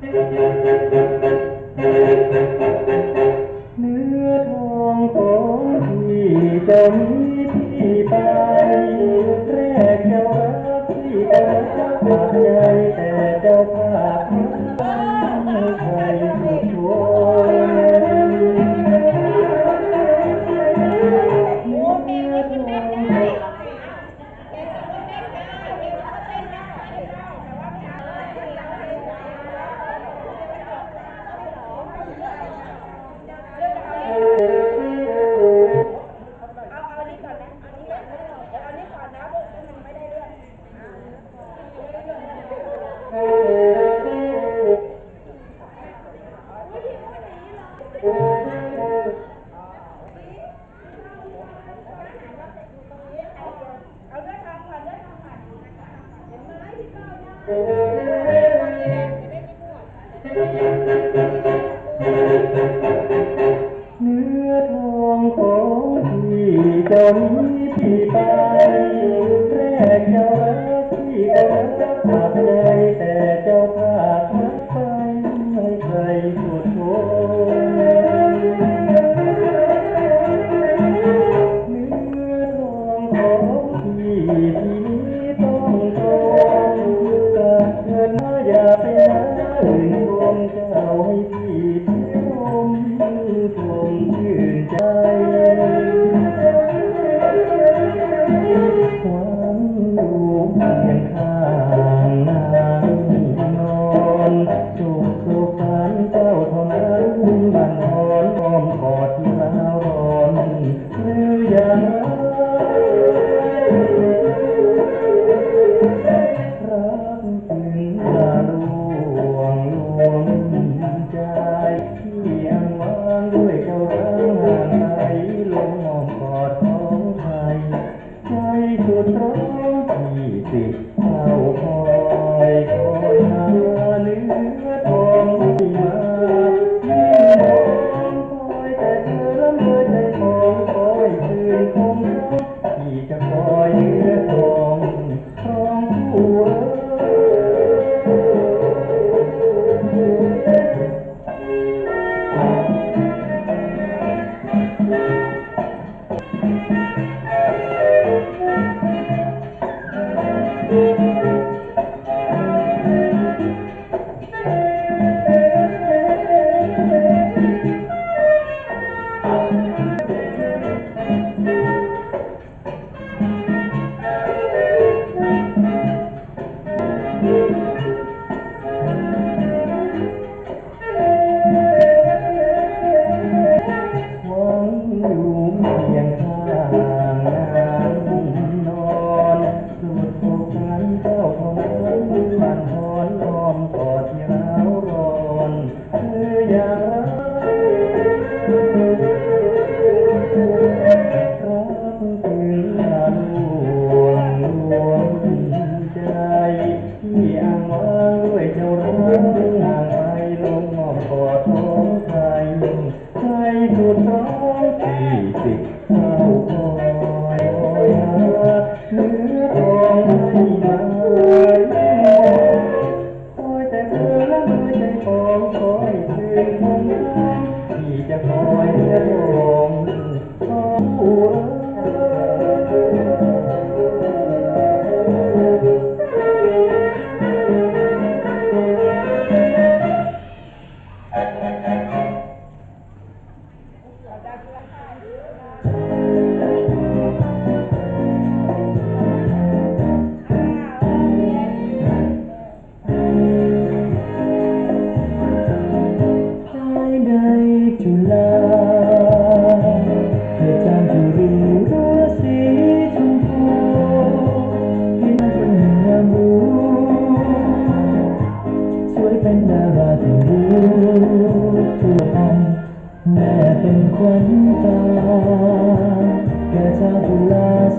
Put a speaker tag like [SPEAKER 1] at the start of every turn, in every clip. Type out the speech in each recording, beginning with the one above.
[SPEAKER 1] เนื้
[SPEAKER 2] อทองของพี่จะมีที่ไป
[SPEAKER 1] เนื้อทองของพี่จมพี่ไปแรกเจ้าที่ก็รักภาพในแต่เจ้าภาพรัไปไม่เคยสุด อดของไทยใจสุดร้องที่ติดเข้าคอ Música ya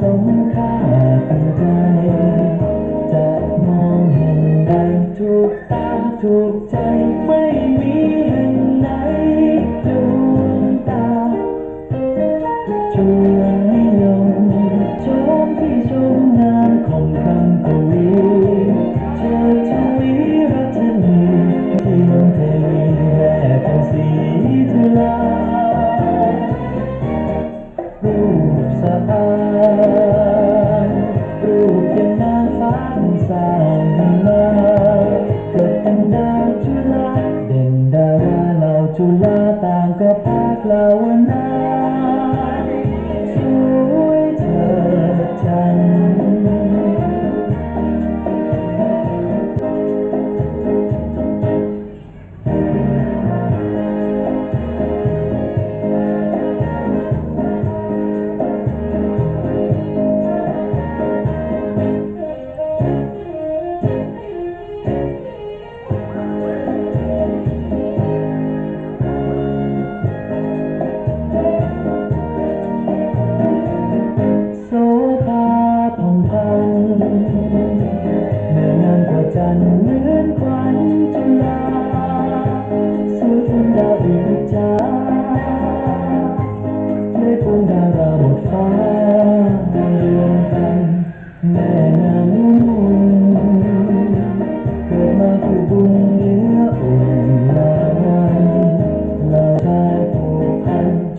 [SPEAKER 1] the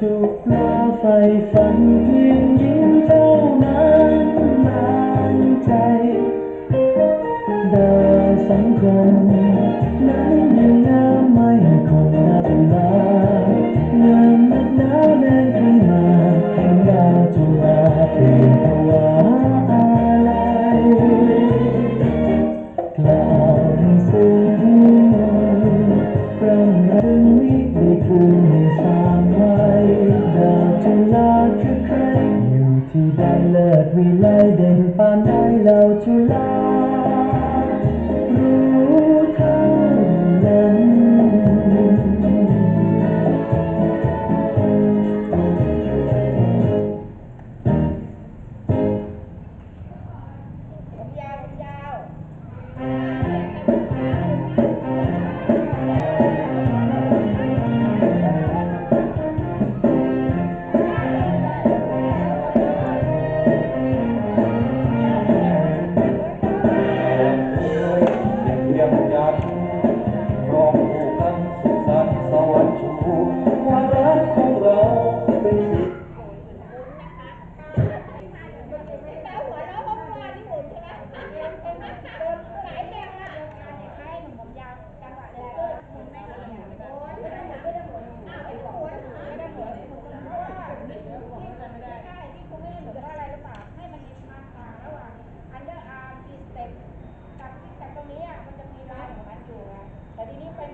[SPEAKER 1] จุก
[SPEAKER 3] กลัไฟฝันเพียงยิ้มเท่านั้นนานใจดานสังคม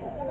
[SPEAKER 3] Yeah.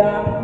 [SPEAKER 3] ดั